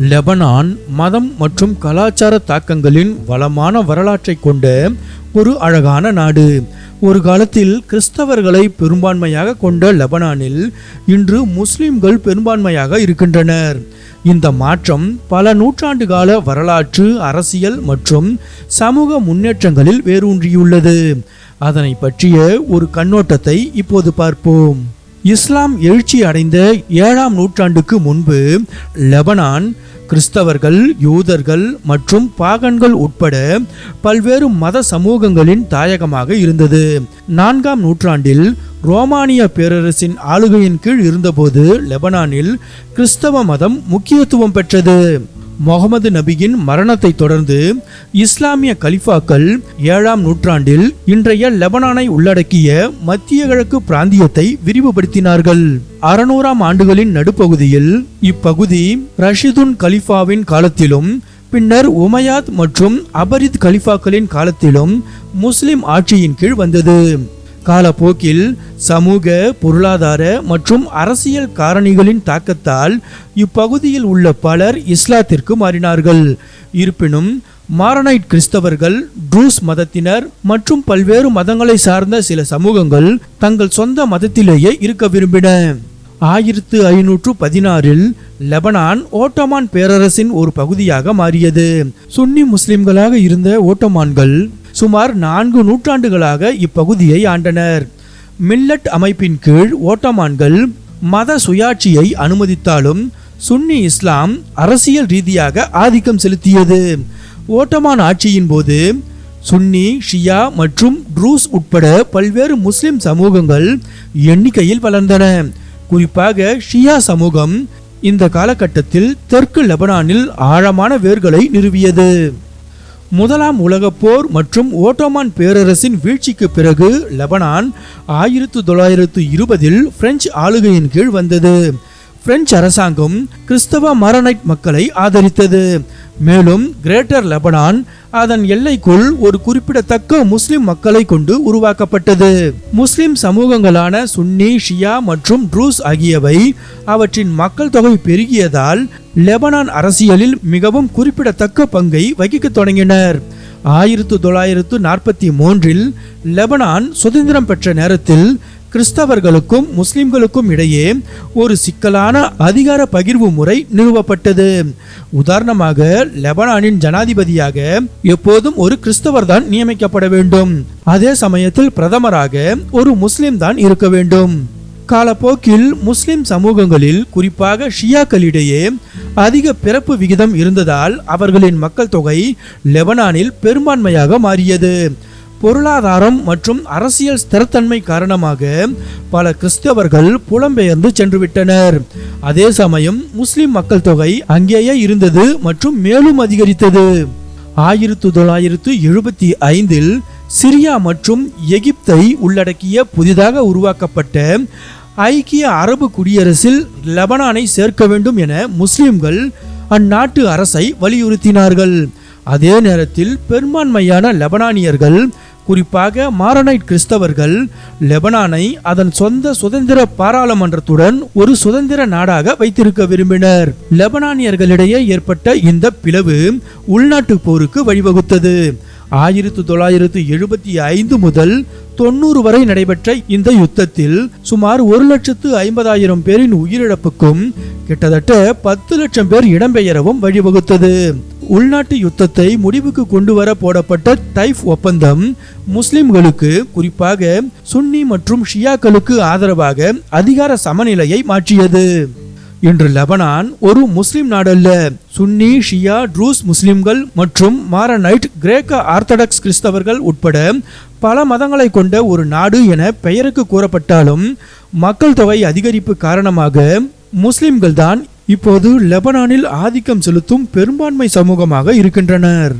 Lebanon மதம் மற்றும் கலாச்சார தாக்கங்களின் வளமான வரலாற்றை கொண்ட ஒரு அழகான நாடு. ஒரு காலத்தில் கிறிஸ்தவர்களை பெரும்பான்மையாக கொண்ட லெபனானில் இன்று முஸ்லிம்கள் பெரும்பான்மையாக இருக்கின்றனர். இந்த மாற்றம் பல நூற்றாண்டு கால வரலாற்று அரசியல் மற்றும் சமூக முன்னேற்றங்களில் வேரூன்றியுள்ளது. அதனை பற்றிய ஒரு கண்ணோட்டத்தை இப்போது பார்ப்போம். இஸ்லாம் எழுச்சி அடைந்த ஏழாம் நூற்றாண்டுக்கு முன்பு லெபனான் கிறிஸ்தவர்கள் யூதர்கள் மற்றும் பாகன்கள் உட்பட பல்வேறு மத சமூகங்களின் தாயகமாக இருந்தது. நான்காம் நூற்றாண்டில் ரோமானிய பேரரசின் ஆளுகையின் கீழ் இருந்தபோது லெபனானில் கிறிஸ்தவ மதம் முக்கியத்துவம் பெற்றது. முகமது நபியின் மரணத்தை தொடர்ந்து இஸ்லாமிய கலிஃபாக்கள் ஏழாம் நூற்றாண்டில் இன்றைய லெபனானை உள்ளடக்கிய மத்திய கிழக்கு பிராந்தியத்தை விரிவுபடுத்தினார்கள். அறுநூறாம் ஆண்டுகளின் நடுப்பகுதியில் இப்பகுதி ரஷிதுன் கலிஃபாவின் காலத்திலும் பின்னர் உமையாத் மற்றும் அபரித் கலிஃபாக்களின் காலத்திலும் முஸ்லிம் ஆட்சியின் கீழ் வந்தது. காலப்போக்கில் சமூக பொருளாதார மற்றும் அரசியல் காரணிகளின் தாக்கத்தால் இப்பகுதியில் உள்ள பலர் இஸ்லாத்திற்கு மாறினார்கள். இருப்பினும் மாரனைட் கிறிஸ்தவர்கள் ட்ரூஸ் மதத்தினர் மற்றும் பல்வேறு மதங்களை சார்ந்த சில சமூகங்கள் தங்கள் சொந்த மதத்திலேயே இருக்க விரும்பின. ஆயிரத்து ஐநூற்று பதினாறில் லெபனான் ஓட்டோமான் பேரரசின் ஒரு பகுதியாக மாறியது. சுன்னி முஸ்லிம்களாக இருந்த ஓட்டோமான்கள் சுமார் நான்கு நூற்றாண்டுகளாக இப்பகுதியை ஆண்டனர். மில்லட் அமைப்பின் கீழ் ஓட்டமான்கள் மத சுயாட்சியை அனுமதித்தாலும் சுன்னி இஸ்லாம் அரசியல் ரீதியாக ஆதிக்கம் செலுத்தியது. ஓட்டமான் ஆட்சியின் போது சுன்னி ஷியா மற்றும் ட்ரூஸ் உட்பட பல்வேறு முஸ்லிம் சமூகங்கள் எண்ணிக்கையில் வளர்ந்தன. குறிப்பாக ஷியா சமூகம் இந்த காலகட்டத்தில் தெற்கு லெபனானில் ஆழமான வேர்களை நிறுவியது. முதலாம் உலகப் போர் மற்றும் ஓட்டோமான் பேரரசின் வீழ்ச்சிக்கு பிறகு லெபனான் ஆயிரத்து தொள்ளாயிரத்து இருபதில் பிரெஞ்சு ஆளுகையின் கீழ் வந்தது. பிரெஞ்சு அரசாங்கம் கிறிஸ்தவ மரனைட் மக்களை ஆதரித்தது. மேலும் கிரேட்டர் லெபனான் அதன் எல்லைக்குள் ஒரு குறிப்பிடத்தக்க முஸ்லிம் மக்களை கொண்டு உருவாக்கப்பட்டது. முஸ்லிம் சமூகங்களான சுன்னி ஷியா மற்றும் ட்ரூஸ் ஆகியவை அவற்றின் மக்கள் தொகை பெருகியதால் லெபனான் அரசியலில் மிகவும் குறிப்பிடத்தக்க பங்கை வகிக்க தொடங்கினர். ஆயிரத்து தொள்ளாயிரத்து நாற்பத்தி மூன்றில் லெபனான் சுதந்திரம் பெற்ற நேரத்தில் கிறிஸ்தவர்களுக்கும் முஸ்லிம்களுக்கும் இடையே ஒரு சிக்கலான அதிகார பகிர்வு முறை நிறுவப்பட்டது. உதாரணமாக லெபனானின் ஜனாதிபதியாக எப்போதும் ஒரு கிறிஸ்தவர் தான் நியமிக்கப்பட வேண்டும். அதே சமயத்தில் பிரதமராக ஒரு முஸ்லிம் தான் இருக்க வேண்டும். காலப்போக்கில் முஸ்லிம் சமூகங்களில் குறிப்பாக ஷியாக்களிடையே அதிக பிறப்பு விகிதம் இருந்ததால் அவர்களின் மக்கள் தொகை லெபனானில் பெரும்பான்மையாக மாறியது. பொருளாதாரம் மற்றும் அரசியல் ஸ்திரத்தன்மை காரணமாக பல கிறிஸ்தவர்கள் புலம்பெயர்ந்து சென்றுவிட்டனர். அதே சமயம் முஸ்லிம் மக்கள் தொகை அங்கேயே இருந்தது மற்றும் மேலும் அதிகரித்தது. ஆயிரத்து தொள்ளாயிரத்து எழுபத்தி ஐந்தில் சிரியா மற்றும் எகிப்தை உள்ளடக்கிய புதிதாக உருவாக்கப்பட்ட ஐக்கிய அரபு குடியரசில் லெபனானை சேர்க்க வேண்டும் என முஸ்லிம்கள் அந்நாட்டு அரசை வலியுறுத்தினார்கள். அதே நேரத்தில் பெரும்பான்மையான லெபனானியர்கள் குறிப்பாக மாரனைட் கிறிஸ்தவர்கள் லெபனானை அதன் சொந்த சுதந்திர பாராளுமன்றத்துடன் ஒரு சுதந்திர நாடாக வைத்திருக்க விரும்பினர். லெபனானியர்களிடையே ஏற்பட்ட இந்த பிளவு உள்நாட்டு போருக்கு வழிவகுத்தது. ஆயிரத்து தொள்ளாயிரத்து எழுபத்தி ஐந்து முதல் தொண்ணூறு வரை நடைபெற்ற இந்த யுத்தத்தில் சுமார் ஒரு லட்சத்து ஐம்பதாயிரம் பேரின் உயிரிழப்புக்கும் கிட்டத்தட்ட பத்து லட்சம் பேர் இடம்பெயரவும் வழிவகுத்தது. உள்நாட்டு யுத்தத்தை முடிவுக்கு கொண்டு வர போடப்பட்ட தைஃப் ஒப்பந்தம் முஸ்லிம்களுக்கு குறிப்பாக சுன்னி மற்றும் ஷியாக்களுக்கு ஆதரவாக அதிகார சமநிலையை மாற்றியது. இன்று லெபனான் ஒரு முஸ்லிம் நாடல்ல சுன்னி ஷியா ட்ரூஸ் முஸ்லிம்கள் மற்றும் மாரனைட் கிரேக்க ஆர்த்தடாக்ஸ் கிறிஸ்தவர்கள் உட்பட பல மதங்களை கொண்ட ஒரு நாடு என பெயருக்கு கூறப்பட்டாலும் மக்கள் தொகை அதிகரிப்பு காரணமாக முஸ்லிம்கள் தான் இப்போது லெபனானில் ஆதிக்கம் செலுத்தும் பெரும்பான்மை சமூகமாக இருக்கின்றனர்.